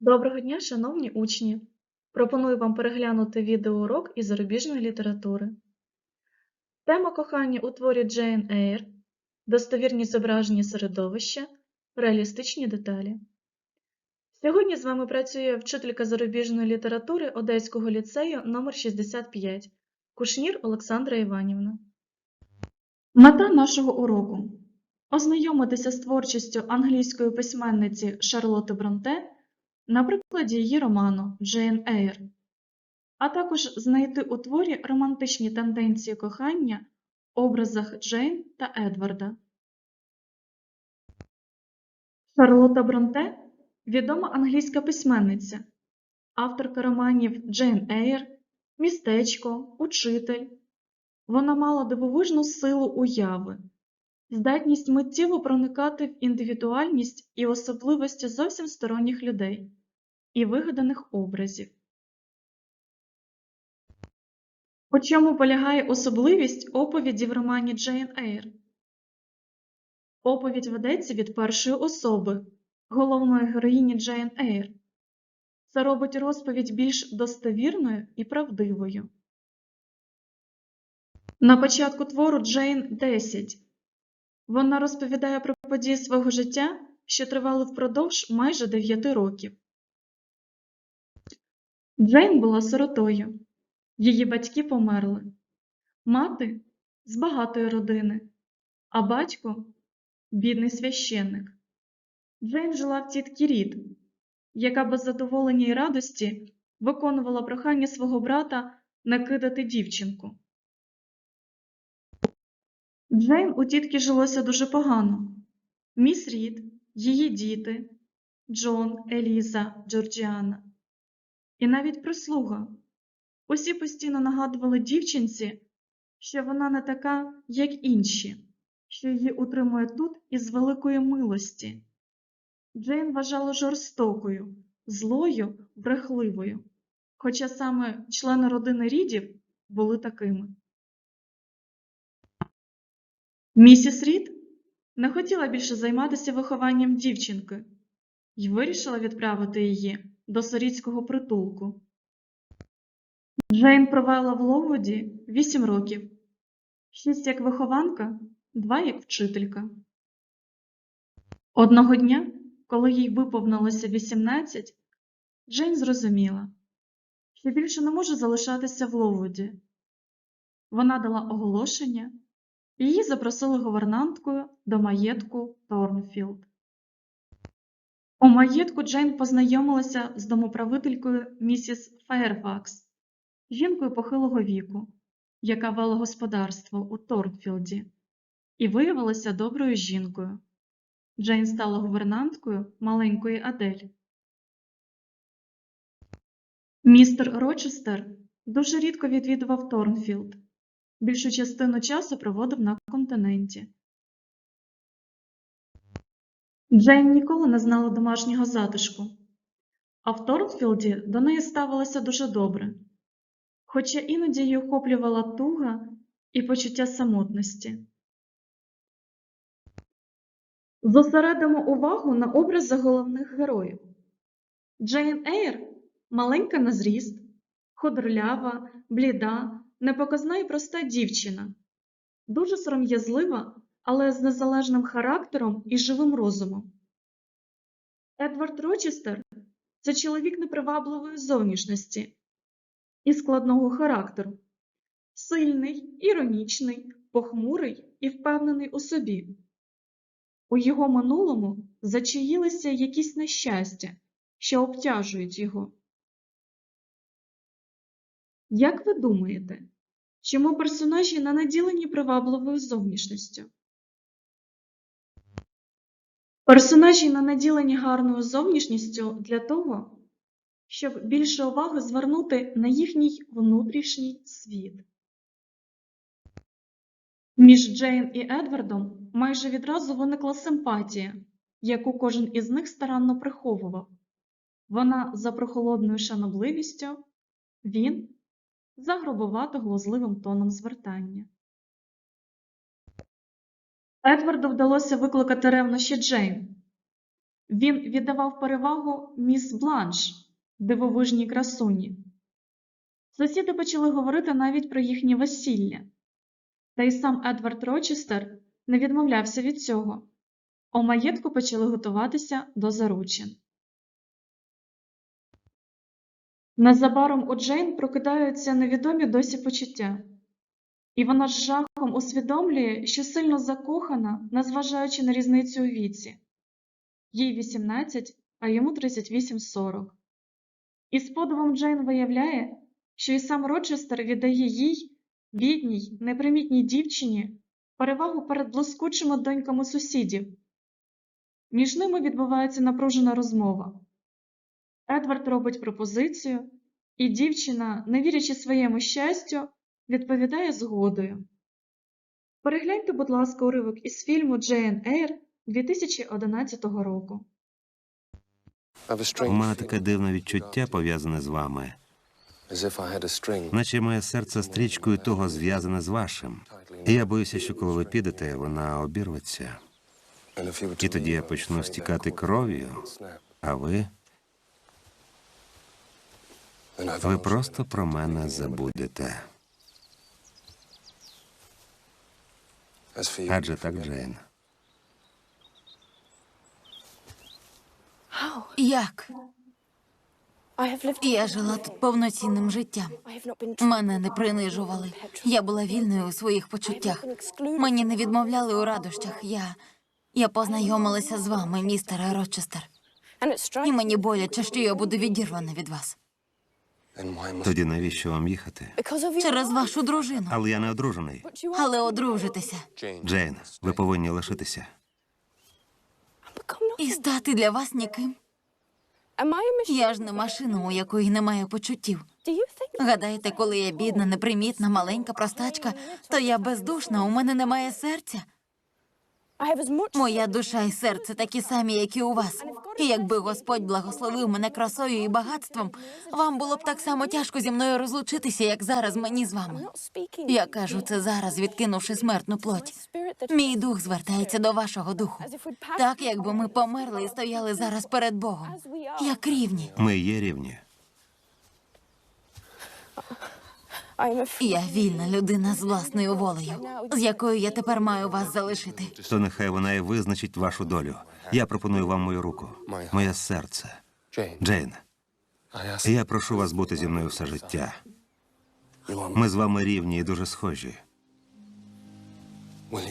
Доброго дня, шановні учні! Пропоную вам переглянути відеоурок із зарубіжної літератури. Тема кохання у творі Джейн Ейр, достовірні зображення середовища, реалістичні деталі. Сьогодні з вами працює вчителька зарубіжної літератури Одеського ліцею номер 65 Кушнір Олександра Іванівна. Мета нашого уроку ознайомитися з творчістю англійської письменниці Шарлотти Бронте на прикладі її роману Джейн Ейр, а також знайти у творі романтичні тенденції кохання в образах Джейн та Едварда. Шарлотта Бронте відома англійська письменниця, авторка романів Джейн Ейр, Містечко, Учитель. Вона мала дивовижну силу уяви, здатність миттєво проникати в індивідуальність і особливості зовсім сторонніх людей і вигаданих образів. У чому полягає особливість оповіді в романі Джейн Ейр? Оповідь ведеться від першої особи, головної героїні Джейн Ейр. Це робить розповідь більш достовірною і правдивою. На початку твору Джейн 10. Вона розповідає про події свого життя, що тривали впродовж майже 9 років. Джейн була сиротою. Її батьки померли. Мати з багатої родини, а батько бідний священник. Джейн жила в тітки Рід, яка без задоволення і радості виконувала прохання свого брата накидати дівчинку. Джейн у тітки жилося дуже погано. Міс Рід, її діти, Джон, Еліза, Джорджіана. І навіть прислуга. Усі постійно нагадували дівчинці, що вона не така, як інші, що її утримує тут із великої милості. Джейн вважала жорстокою, злою, брехливою, хоча саме члени родини Рідів були такими. Місіс Рід не хотіла більше займатися вихованням дівчинки і вирішила відправити її до сирітського притулку. Джейн провела в Ловуді 8 років, 6 як вихованка, 2 як вчителька. Одного дня, коли їй виповнилося 18, Джейн зрозуміла, що більше не може залишатися в Ловуді. Вона дала оголошення, і її запросили гувернанткою до маєтку Торнфілд. У маєтку Джейн познайомилася з домоправителькою місіс Фейерфакс, жінкою похилого віку, яка вела господарство у Торнфілді, і виявилася доброю жінкою. Джейн стала гувернанткою маленької Адель. Містер Рочестер дуже рідко відвідував Торнфілд, більшу частину часу проводив на континенті. Джейн ніколи не знала домашнього затишку, а в Торнфілді до неї ставилося дуже добре, хоча іноді її охоплювала туга і почуття самотності. Зосередимо увагу на образах головних героїв. Джейн Ейр маленька на зріст, худорлява, бліда, непоказна і проста дівчина, дуже сором'язлива, але з незалежним характером і живим розумом. Едвард Рочестер це чоловік непривабливої зовнішності і складного характеру, сильний, іронічний, похмурий і впевнений у собі. У його минулому зачаїлися якісь нещастя, що обтяжують його. Як ви думаєте, чому персонажі не наділені привабливою зовнішністю? Персонажі не наділені гарною зовнішністю для того, щоб більше уваги звернути на їхній внутрішній світ. Між Джейн і Едвардом майже відразу виникла симпатія, яку кожен із них старанно приховував. Вона за прохолодною шанобливістю, він за грубовато глузливим тоном звертання. Едварду вдалося викликати ревнощі Джейн. Він віддавав перевагу міс Бланш, дивовижній красуні. Сусіди почали говорити навіть про їхнє весілля. Та й сам Едвард Рочестер не відмовлявся від цього. У маєтку почали готуватися до заручин. Незабаром у Джейн прокидаються невідомі досі почуття, і вона з жахом усвідомлює, що сильно закохана, незважаючи на різницю у віці. Їй 18, а йому 38-40. І з подивом Джейн виявляє, що і сам Рочестер віддає їй, бідній, непримітній дівчині, перевагу перед блискучими доньками сусідів. Між ними відбувається напружена розмова. Едвард робить пропозицію, і дівчина, не вірячи своєму щастю, відповідає згодою. Перегляньте, будь ласка, уривок із фільму Джейн Ейр 2011 року. У мене таке дивне відчуття пов'язане з вами, наче моє серце стрічкою того зв'язане з вашим. І я боюся, що коли ви підете, вона обірветься. І тоді я почну стікати кров'ю, а ви, ви просто про мене забудете. Адже так, Джейн. Як? Я жила тут повноцінним життям. Мене не принижували. Я була вільною у своїх почуттях. Мені не відмовляли у радощах. Я, я познайомилася з вами, містере Рочестер. І мені боляче, що я буду відірвана від вас. Тоді навіщо вам їхати? Через вашу дружину. Але я не одружений. Але одружитися Джейн, ви повинні лишитися. і стати для вас ніким. Я ж не машина, у якої немає почуттів. Гадаєте, коли я бідна, непримітна, маленька простачка, то я бездушна, у мене немає серця. Моя душа і серце такі самі, як і у вас. І якби Господь благословив мене красою і багатством, вам було б так само тяжко зі мною розлучитися, як зараз мені з вами. Я кажу це зараз, відкинувши смертну плоть. Мій дух звертається до вашого духу. Так, якби ми померли і стояли зараз перед Богом, як рівні. Ми є рівні. Я вільна людина з власною волею, з якою я тепер маю вас залишити. То нехай вона і визначить вашу долю. Я пропоную вам мою руку, моє серце. Джейн, я прошу вас бути зі мною все життя. Ми з вами рівні і дуже схожі.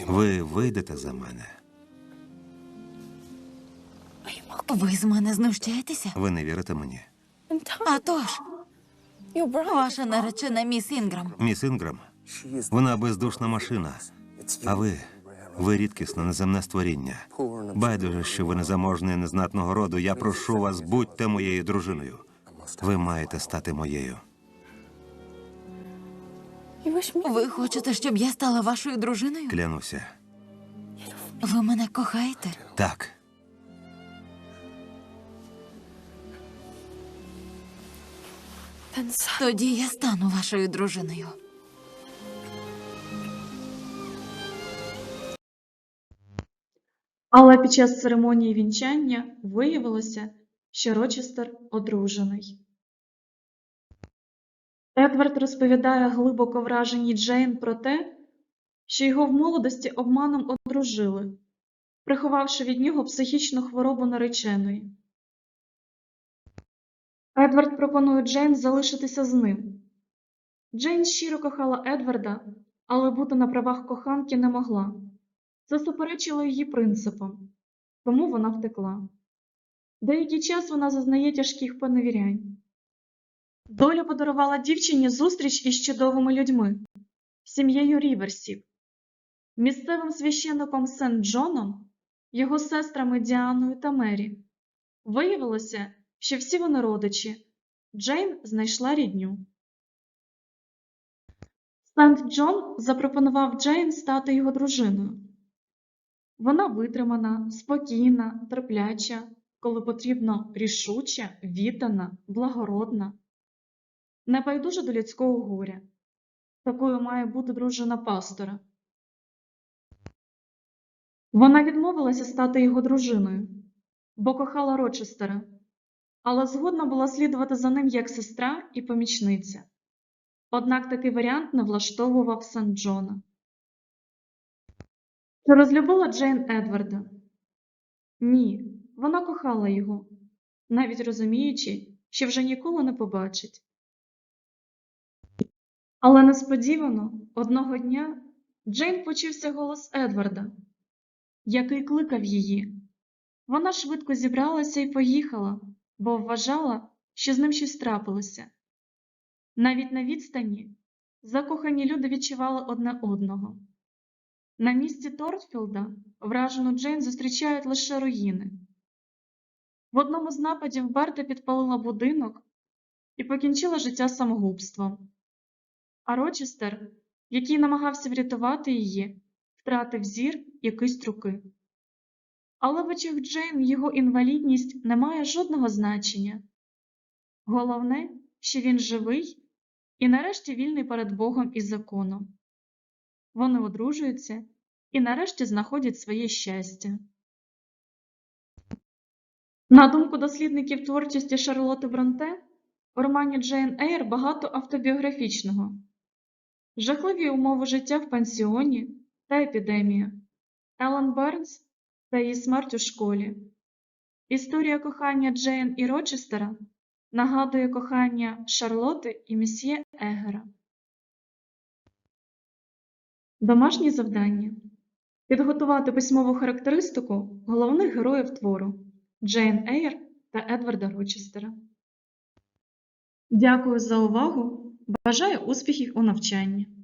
Ви вийдете за мене. Ви з мене знущаєтеся? Ви не вірите мені. А тож, ваша наречена міс Інграм. Міс Інграм, вона бездушна машина. А ви, ви рідкісне неземне створіння. Байдуже, що ви незаможний і незнатного роду. Я прошу вас, будьте моєю дружиною. Ви маєте стати моєю. Ви хочете, щоб я стала вашою дружиною? Клянуся. Ви мене кохаєте? Так. Тоді я стану вашою дружиною. Але під час церемонії вінчання виявилося, що Рочестер одружений. Едвард розповідає глибоко враженій Джейн про те, що його в молодості обманом одружили, приховавши від нього психічну хворобу нареченої. Едвард пропонує Джейн залишитися з ним. Джейн щиро кохала Едварда, але бути на правах коханки не могла. Це суперечило її принципам, тому вона втекла. Деякий час вона зазнає тяжких поневірянь. Доля подарувала дівчині зустріч із чудовими людьми, сім'єю Ріверсів, місцевим священником Сент Джоном, його сестрами Діаною та Мері. Виявилося, що всі вони родичі. Джейн знайшла рідню. Сент Джон запропонував Джейн стати його дружиною. Вона витримана, спокійна, терпляча, коли потрібно рішуча, віддана, благородна, небайдужа до людського горя. Такою має бути дружина пастора. Вона відмовилася стати його дружиною, бо кохала Рочестера, але згодна була слідувати за ним як сестра і помічниця. Однак такий варіант не влаштовував Сент Джона. Чи розлюбила Джейн Едварда? Ні, вона кохала його, навіть розуміючи, що вже ніколи не побачить. Але несподівано одного дня Джейн почувся голос Едварда, який кликав її. Вона швидко зібралася і поїхала, бо вважала, що з ним щось трапилося. Навіть на відстані закохані люди відчували одне одного. На місці Тортфілда вражену Джейн зустрічають лише руїни. В одному з нападів Берта підпалила будинок і покінчила життя самогубством. А Рочестер, який намагався врятувати її, втратив зір і кисть руки. Але в очах Джейн його інвалідність не має жодного значення. Головне, що він живий і нарешті вільний перед Богом і законом. Вони одружуються і нарешті знаходять своє щастя. На думку дослідників творчості Шарлотти Бронте, у романі Джейн Ейр багато автобіографічного. Жахливі умови життя в пансіоні та епідемія, Елен Бернс та її смерть у школі. Історія кохання Джейн і Рочестера нагадує кохання Шарлоти і місьє Егера. Домашні завдання. Підготувати письмову характеристику головних героїв твору Джейн Ейр та Едварда Рочестера. Дякую за увагу. Бажаю успіхів у навчанні.